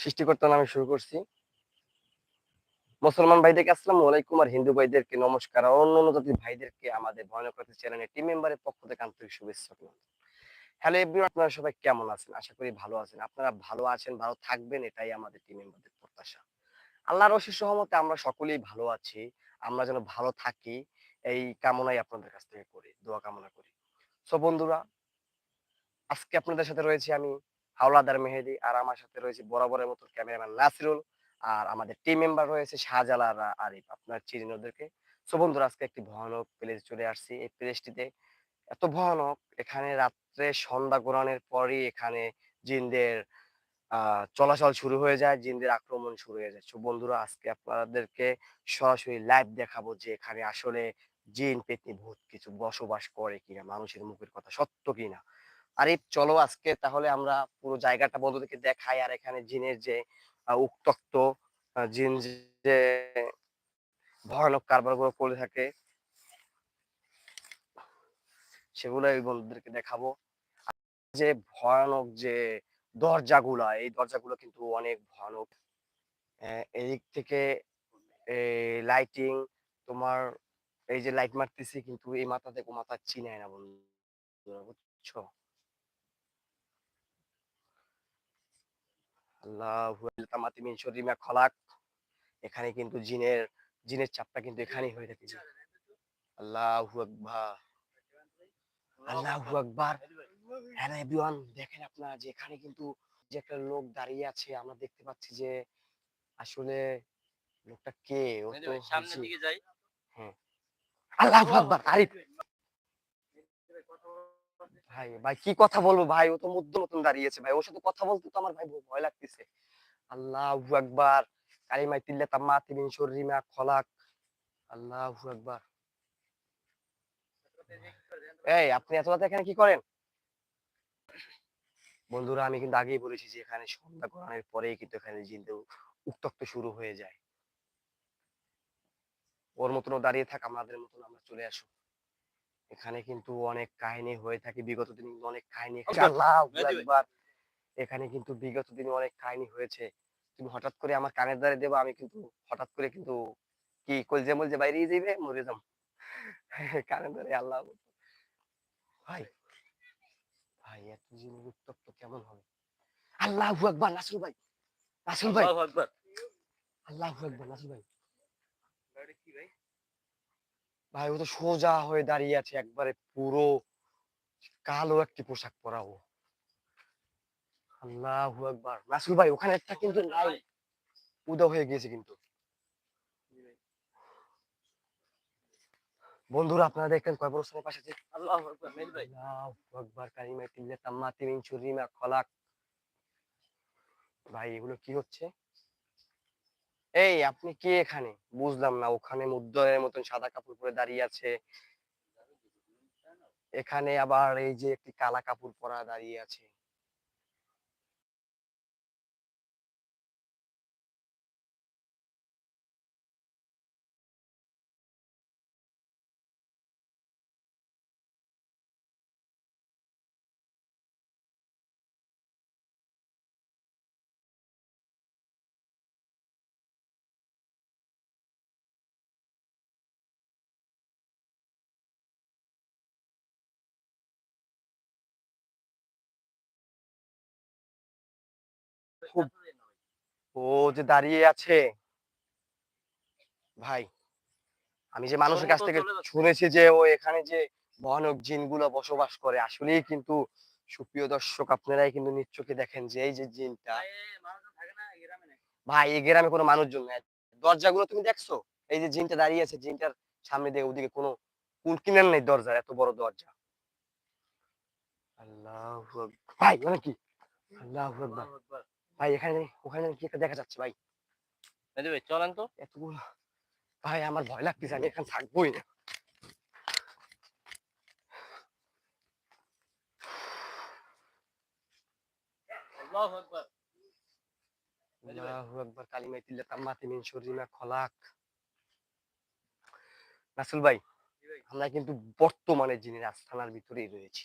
সৃষ্টিকর্তার নামে শুরু করছি। মুসলমান ভাইদেরকে আসসালামু আলাইকুম আর হিন্দু ভাইদেরকে নমস্কার। আর অন্য অন্য জাতির ভাইদেরকে আমাদের ভয়ানক চ্যানেলের টিম মেম্বারের পক্ষ থেকে আন্তরিক শুভেচ্ছা হ্যালো এভরিওয়ান আপনারা সবাই কেমন আছেন? আশা করি ভালো আছেন। আপনারা ভালো আছেন, ভালো থাকবেন, এটাই আমাদের টিম মেম্বারদের প্রত্যাশা। আল্লাহর অশেষ সহমতে আমরা সকলেই ভালো আছি। আমরা যেন ভালো থাকি, এই কামনাই আপনাদের কাছ থেকে করি, দোয়া কামনা করি। সো বন্ধুরা, আজকে আপনাদের সাথে রয়েছে আমি হাওলাদার মেহেদি আর আমার সাথে রয়েছে বরাবরের মতো ক্যামেরাম্যান নাসিরুল আর আমাদের টিম মেম্বার রয়েছে শাহজালাল আর আরিফ। আপনার চিনেন ওদেরকে। সো বন্ধুরা, আজকে একটি ভয়ানক প্লেস চলে আসছি। এই প্লেসটিতে এত ভয়ানক, এখানে রাত্রে সন্ধ্যা গোরানের পরই এখানে জিনদের চলাচল শুরু হয়ে যায়, জিনদের আক্রমণ শুরু হয়ে যায়। সো বন্ধুরা, আজকে আপনাদেরকে সরাসরি লাইভ দেখাবো যে এখানে আসলে জিন পেতনি ভূত কিছু বসবাস করে কিনা, মানুষের মুখের কথা সত্য কিনা। আরে চলো আজকে তাহলে আমরা পুরো জায়গাটা বন্ধুদেরকে দেখাই আর এখানে জিনের যে উত্তক্ত জিন যে ভয়ানক কারবারগুলো করে থাকে সেগুলো এই বন্ধুদেরকে দেখাবো। যে ভয়ানক যে দরজাগুলা এই দরজাগুলো কিন্তু অনেক ভয়ানক। আহ, এদিক থেকে লাইটিং তোমার এই যে লাইট মারতেছি কিন্তু এই মাথা থেকে মাথা চিনায় না বন্ধুরা বুঝছ আল্লাহু তামাতি মিন শররি মা খলাক। এখানে কিন্তু জিনের জিনের চাপটা কিন্তু এখানেই হয়ে থাকে। আল্লাহু আকবার। আল্লাহু আকবার। হ্যালো এভরিওয়ান দেখেন আপনারা যে এখানে কিন্তু যে একটা লোক দাঁড়িয়ে আছে আমরা দেখতে পাচ্ছি যে আসলে লোকটা কে? ও তো সামনের দিকে যাই। আল্লাহু আকবার আরিফ ভাই ভাই কি কথা বলব ভাই? ও তো মতন দাঁড়িয়েছে ভাই। ওর সাথে কথা বলতে তো আমার ভাই ভয় লাগতেছে। কালিমাই তিল্লা খলাক। এই, আপনি এত রাতে এখানে কি করেন? বন্ধুরা, আমি কিন্তু আগেই বলেছি যে এখানে সন্ধ্যা গড়ানোর পরেই কিন্তু এখানে জিনদের উত্তক্ত শুরু হয়ে যায়। ওর মতনও দাঁড়িয়ে থাক, আমাদের মতন আমরা চলে আসো এখানে কিন্তু অনেক কাহিনী হয়ে থাকে। বিগত দিনে অনেক কাহিনী আচ্ছা, ভাই। আকবার এখানে কিন্তু বিগত দিনে অনেক কাহিনী হয়েছে। তুমি হঠাৎ করে আমার কানের দ্বারে দেবা আমি কিন্তু হঠাৎ করে কিন্তু কি কলজে মলজে বাইরে যাইবে? মরে যাম। কানের দ্বারে আল্লাহ। ভাই ভাই এত জিনিস উত্তপ্ত কেমন হবে? আল্লাহু আকবার নাসরুল ভাই নাসরুল ভাই। আল্লাহু আকবার নাসরুল ভাই। ভাই ও তো সোজা হয়ে দাঁড়িয়ে আছে একবারে পুরো কালো একটি পোশাক পরা ও। আল্লাহু আকবার। নাসরুল ভাই ওখানে একটা কিন্তু নাই। উদা হয়ে গিয়েছে কিন্তু। বন্ধুরা আপনারা দেখেন কয় বড় সময় পাশে আল্লাহু আকবার মেহেদী ভাই। আল্লাহু আকবার কালিমা তিল্লা তাম্মা তিমিন শুরিমা খলাক। ভাই এগুলো কি হচ্ছে? এই, আপনি কি এখানে? বুঝলাম না, ওখানে মুদ্দরের মতন সাদা কাপড় পরে দাঁড়িয়ে আছে। এখানে আবার এই যে একটি কালা কাপড় পরা দাঁড়িয়ে আছে। খুব- ও যে দাঁড়িয়ে আছে। ভাই আমি যে মানুষের কাছ থেকে শুনেছি যে ও এখানে যে ভয়ানক জিনগুলো বসবাস করে আসলেই কিন্তু সুপ্রিয় দর্শক আপনারাই কিন্তু নিশ্চোখে দেখেন যে এই যে জিনটা ভাই এই গ্রামে কোনো মানুষজন নাই। দরজাগুলো তুমি দেখছ? এই যে জিনটা দাঁড়িয়ে আছে জিনটার সামনে দিয়ে ওদিকে কোনো কুল কিনার নেই দরজার এত বড় দরজা। আল্লাহ ভাই মানে কি? আল্লাহ ভাই এখানে জানি- ওখানে জানি কি একটা দেখা যাচ্ছে ভাই। ভাই চলেন তো। এতগুলো ভাই আমার ভয় লাগতেছে আমি এখানে থাকবোই না। আল্লাহু আকবার। আল্লাহু আকবার কালিমাই তিল্লা তাম্মাতি মিন শররিমা খলাক। রাসূল ভাই আমরা কিন্তু বর্তমানে জিনের আস্থানার ভিতরেই রয়েছি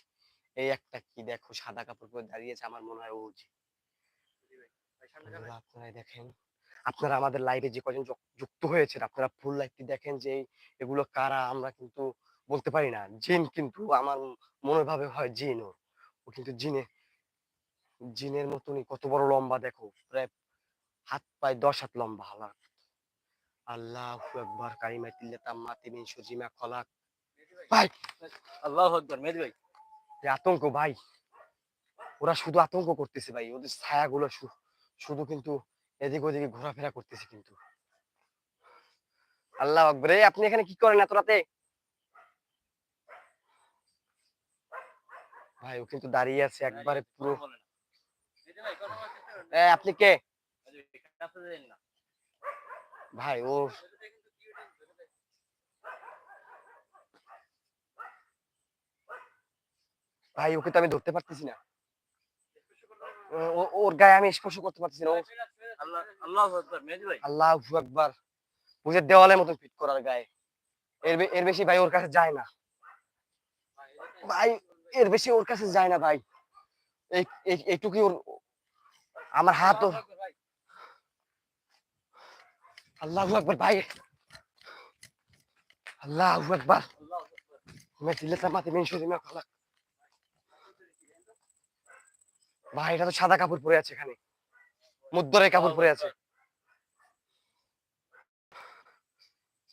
এই একটা কি দেখো সাদা কাপড় পরে দাঁড়িয়েছে আমার মনে হয় ও আপনারাই দেখেন আপনারা আমাদের লাইভে যে কজন যুক্ত হয়েছে আপনারা ফুল লাইভটি দেখেন যে এগুলো কারা আমরা কিন্তু বলতে পারি না। জিন কিন্তু আমার মনের ভাবে হয় জিন ও ও কিন্তু জিনে জিনের মতনই কত বড় লম্বা দেখো প্রায় হাত পায় দশ হাত লম্বা আল্লাহ আল্লাহ একবার কারিমা তিল্লা তাম্মা তিমিন সুজিমা খলাক। ভাই! আল্লাহ আকবার মেহেদি ভাই। আতঙ্ক ভাই। ওরা শুধু আতঙ্ক করতেছে ভাই ওদের ছায়াগুলো শু- শুধু কিন্তু এদিক ওদিকে ঘোরাফেরা করতেছে কিন্তু। আল্লাহ আকবর আপনি এখানে কি করেন এত রাতে? ভাই ও কিন্তু দাঁড়িয়ে আছে একবারে পুরো। আপনি কে? ভাই, ও ভাই ওকে তো আমি ধরতে পারতেছি না। ওর গায়ে আমি স্পর্শ করতে পারতেছি না ও আল্লাহ আল্লাহ আকবার মেহেদি ভাই আল্লাহ একবার বুঝে দেওয়ালের মতন ফিট করার গায়ে এর বে- এর বেশি ভাই ওর কাছে যায় না ভাই এর বেশি ওর কাছে যায় না ভাই এই এই- এইটুকুই ওর আমার হাত ওর আল্লাহু আকবার ভাই। আল্লাহ একবার ভাই আল্লাহ একবার আল্লাহু আকবার। मैं दिले माथे মেন ভাই, এটা তো সাদা কাপড় পরে আছে এখানে। মুদ্দরে কাপড় পরে আছে।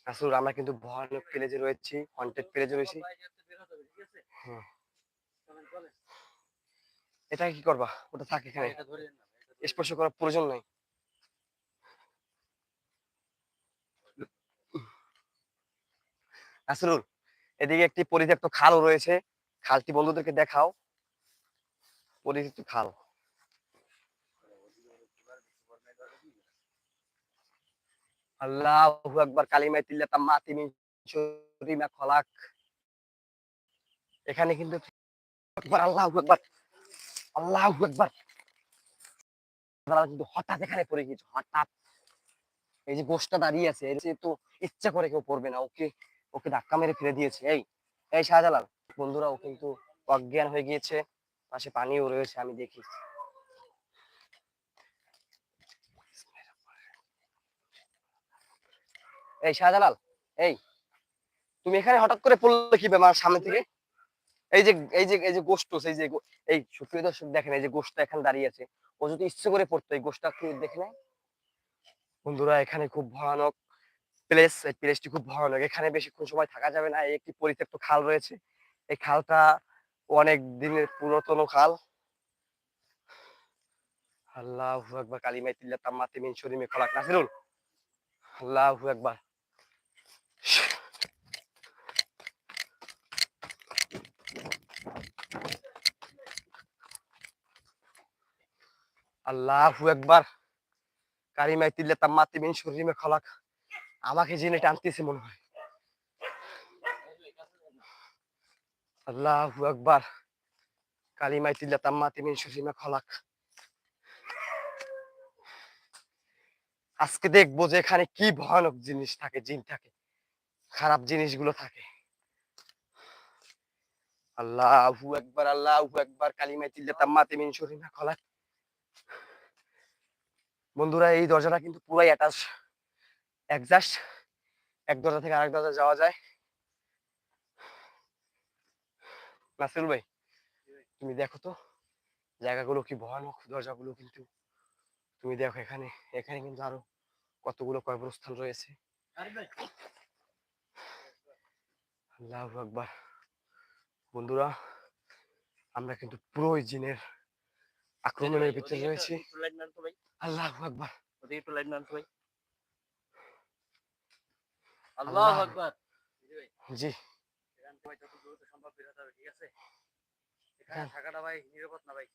আসলে আমরা কিন্তু ভয়ানক প্লেজে রয়েছি হন্টেড প্লেজে রয়েছি। এটা কি করবা? ওটা থাক এখানে। স্পর্শ করার প্রয়োজন নাই। আসরুল এদিকে একটি পরিত্যক্ত খালও রয়েছে। খালটি বন্ধুদেরকে দেখাও। পরিত্যক্ত খাল আল্লাহু আকবার কালিমায়ে তিল্লা তাম্মা তিমিন শরীমা খলাক। এখানে কিন্তু তারা কিন্তু হঠাৎ এখানে পড়ে গিয়েছে, হঠাৎ। এই যে গোষ্ঠটা দাঁড়িয়ে আছে, এর তো ইচ্ছা করে কেউ পড়বে না, ওকে ওকে ধাক্কা মেরে ফেলে দিয়েছে। এই এই শাহজালাল বন্ধুরা ও কিন্তু অজ্ঞান হয়ে গিয়েছে। পাশে পানিও রয়েছে, আমি দেখি। এই শাহজালাল, এই, তুমি এখানে হঠাৎ করে পড়লে কি আমার সামনে থেকে? এই যে এই যে এই যে গোষ্ঠ এই যে এই সুপ্রিয় দর্শক দেখেন, এই যে গোষ্ঠটা এখানে দাঁড়িয়ে আছে। ও যদি ইচ্ছে করে পড়তো, এই গোষ্ঠটা কি দেখে নেয় বন্ধুরা, এখানে খুব ভয়ানক প্লেস এই প্লেসটি খুব ভয়ানক। এখানে বেশিক্ষণ সময় থাকা যাবে না, এই একটি পরিত্যক্ত খাল রয়েছে। এই খালটা অনেক দিনের পুরাতন খাল। আল্লাহু আকবার, কালিমায়ে তিল্লা তাম্মাতে মিন শরীমে খলাক। নাসিরুল, আল্লাহু আকবার। আল্লাহু আকবার কারিমায়ে তিল্লা তাম্মাতে মিন শরীমে খলাক। আমাকে জেনে টানতেছে মনে হয়। আল্লাহু আকবার। কালিমায়ে তিল্লা তাম্মাতে মিন শরীমে খলাক। আজকে দেখব যে এখানে কি ভয়ানক জিনিস থাকে, জিন থাকে, খারাপ জিনিসগুলো থাকে। আল্লাহু আকবার আল্লাহু আকবার, কালিমায়ে তিল্লা তাম্মাতে মিন শরীমে খলাক। বন্ধুরা, এই দরজাটা কিন্তু পুরাই অ্যাটাচ একজাস্ট এক দরজা থেকে আরেক দরজা যাওয়া যায়। নাসিরুল ভাই তুমি দেখো তো জায়গাগুলো কি ভয়ানক দরজাগুলো কিন্তু তুমি দেখো এখানে এখানে কিন্তু আরও কতগুলো কবরস্থান রয়েছে ভাই, আকবার বন্ধুরা আমরা কিন্তু পুরোই জিনের আক্রমণের ভিতরে রয়েছি। আল্লাহু আকবার। আল্লাহু আল্লাহ। আকবার। জি হবে, ঠিক আছে? এখানে হ্যাঁ। থাকাটা ভাই নিরাপদ না ভাই।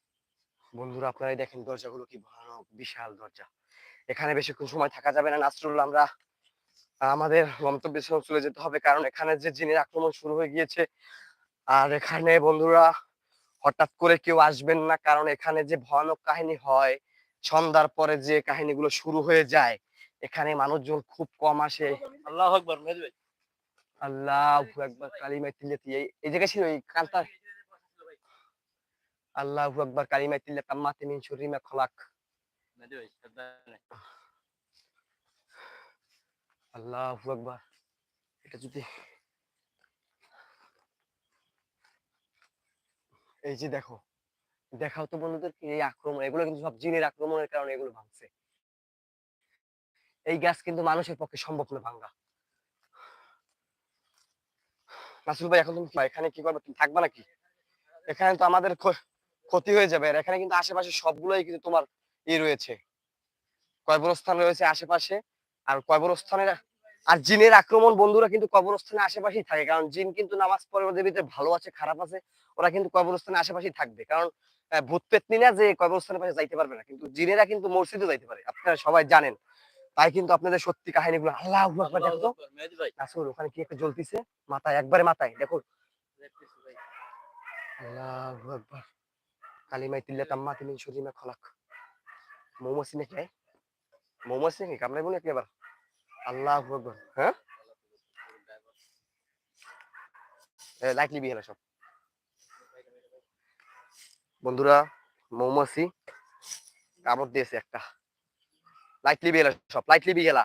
বন্ধুরা আপনারাই দেখেন দরজাগুলো কি ভয়ানক বিশাল দরজা এখানে বেশিক্ষণ সময় থাকা যাবে না নাসরুল্লাহ আমরা আমাদের গন্তব্যে চলে যেতে হবে কারণ এখানে যে জিনের আক্রমণ শুরু হয়ে গিয়েছে আর এখানে বন্ধুরা হঠাৎ করে কেউ আসবেন না কারণ এখানে যে ভয়ানক কাহিনী হয় সন্ধ্যার পরে যে কাহিনীগুলো শুরু হয়ে যায় এখানে মানুষজন খুব কম আসে আল্লাহ আকবার। আল্লাহ একবার তিল্লাতি এই জায়গায় ছিল এই আল্লাহু কালিমায় তিল্লা তাম্মাতে মিন খলাক। আল্লাহু আকবার। এটা যদি এই যে দেখো দেখাও তো বন্ধুদের কি এই আক্রমণ এগুলো কিন্তু সব জিনের আক্রমণের কারণে এগুলো ভাঙছে। এই গ্যাস কিন্তু মানুষের পক্ষে সম্ভব না ভাঙ্গা নাসুল ভাই, এখন তুমি এখানে কি করবে? তুমি থাকবে নাকি? এখানে তো আমাদের ক্ষতি হয়ে যাবে। আর এখানে কিন্তু আশেপাশে সবগুলোই কিন্তু তোমার ই রয়েছে। কয়বরস্থান রয়েছে আশেপাশে। আর কবরস্থানের, আর জিনের আক্রমণ বন্ধুরা কিন্তু কবরস্থানের আশেপাশেই থাকে। কারণ জিন কিন্তু নামাজ পড়ে, ওদের ভিতরে ভালো আছে, খারাপ আছে, ওরা কিন্তু কবরস্থানের আশেপাশেই থাকবে। কারণ ভূত পেতনি না যে কবরস্থানের পাশে যাইতে পারবে না। কিন্তু জিনেরা কিন্তু মসজিদে যাইতে পারে। আপনারা সবাই জানেন। তাই কিন্তু আপনাদের সত্যি কাহিনীগুলো আল্লাহ আকবার দেখো। তো ওখানে কি একটা জ্বলতিছে? মাথায় একবারে মাথায় দেখো দেখতেছি ভাই। আল্লাহু আকবার। কালিমাই তিল্লা তাম্মা তিমিন শুরিমা খলাক। মৌমাছি নাকি? মৌমাছি নাকি? কামড়াইবো নাকি এবার আল্লাহু আকবার হ্যাঁ? লাইট লিবি হেলা সব। বন্ধুরা মৌমাছি কামড় দিয়েছে একটা। লাইট লিবি হেলা সব লাইট লিবি গেলা